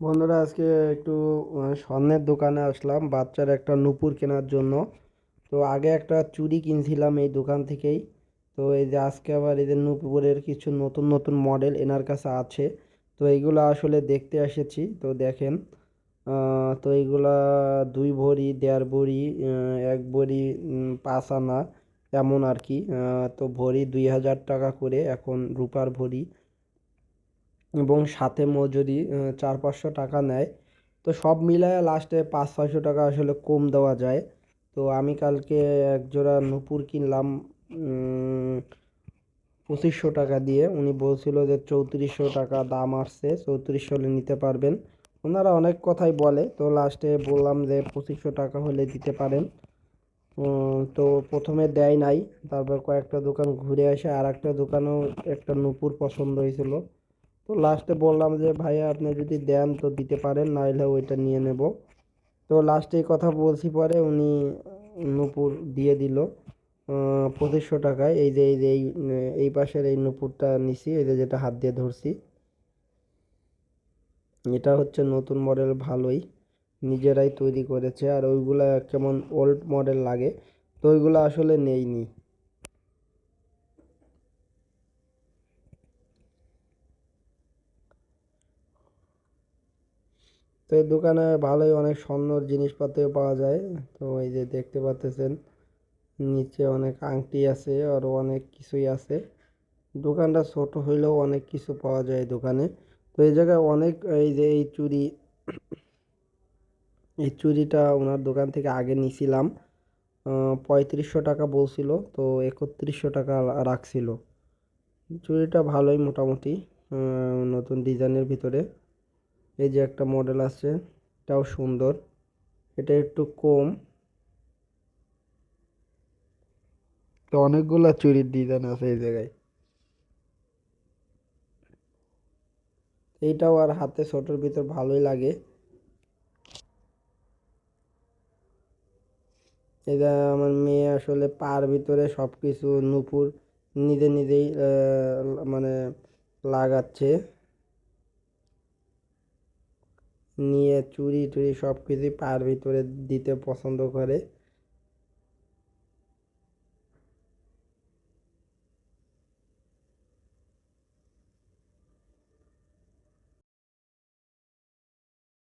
বন্ধুরা, আজকে একটু স্বর্ণের দোকানে আসলাম, বাচ্চার একটা নূপুর কেনার জন্য। তো আগে একটা চুড়ি কিনছিলাম এই দোকান থেকেই। তো এই যে আজকে আবার এদের নূপুরের কিছু নতুন নতুন মডেল এনার কাছে আছে। তো এইগুলো আসলে দেখতে এসেছি, তো দেখেন। তো এইগুলা দুই ভরি, দেড় ভরি এক ভরি পাঁচ আনা, এমন আর কি। তো ভরি দুই হাজার টাকা করে, এখন রূপার ভরি। এবং সাথে মজুরি চার পাঁচশো টাকা নেয়, তো সব মিলায় লাস্টে পাঁচ ছয়শো টাকা আসলে কম দেওয়া যায়। তো আমি কালকে এক জোড়া নূপুর কিনলাম পঁচিশশো টাকা দিয়ে। উনি বলছিল যে চৌত্রিশশো টাকা দাম আসছে, চৌত্রিশশো হলে নিতে পারবেন। ওনারা অনেক কথাই বলে, তো লাস্টে বললাম যে পঁচিশশো টাকা হলে দিতে পারেন। তো প্রথমে দেয় নাই, তারপর কয়েকটা দোকান ঘুরে এসে আর একটা দোকানেও একটা নূপুর পছন্দ হয়েছিল। তো লাস্টে বললাম যে, ভাইয়া, আপনি যদি দেন তো দিতে পারেন, নাইলে ওইটা নিয়ে নেব। তো লাস্টে কথা বলছি পরে উনি নূপুর দিয়ে দিল পঁচিশশো টাকায়। এই যে এই যে, এই এই পাশের এই নূপুরটা নিছি, এই যে, যেটা হাত দিয়ে ধরছি। এটা হচ্ছে নতুন মডেল ভালোই। নিজেরাই তৈরি করেছে। আর ওইগুলা কেমন ওল্ড মডেল লাগে, তো ওইগুলো আসলে নেইনি। তো এই দোকানে ভালোই অনেক স্বর্ণর জিনিসপত্র পাওয়া যায়। তো এই যে দেখতে পাচ্ছেন নিচে অনেক আংটি আছে আরও অনেক কিছুই আছে। দোকানটা ছোট হইলেও অনেক কিছু পাওয়া যায় দোকানে। তো এই জায়গায় অনেক এই যে এই চুড়ি এই চুড়িটা ওনার দোকান থেকে আগে নিছিলাম। আহ, পঁয়ত্রিশশো টাকা বলছিল তো একত্রিশশো টাকা রাখছিল। চুড়িটা ভালোই মোটামুটি নতুন ডিজাইনের ভিতরে। এই যে একটা মডেল আছে এটাও সুন্দর। এটা একটু কম। তো অনেকগুলা চুরির ডিজাইন আছে এই জায়গায়। এইটাও আর হাতে ছোটোর ভিতর ভালোই লাগে। এটা আমার মেয়ে আসলে পার ভিতরে সব কিছু নূপুর নিজে নিজেই আহ, মানে লাগাচ্ছে। নিয়ে চুরি টুরি সব কিছুই পায়ের ভিতরে দিতে পছন্দ করে।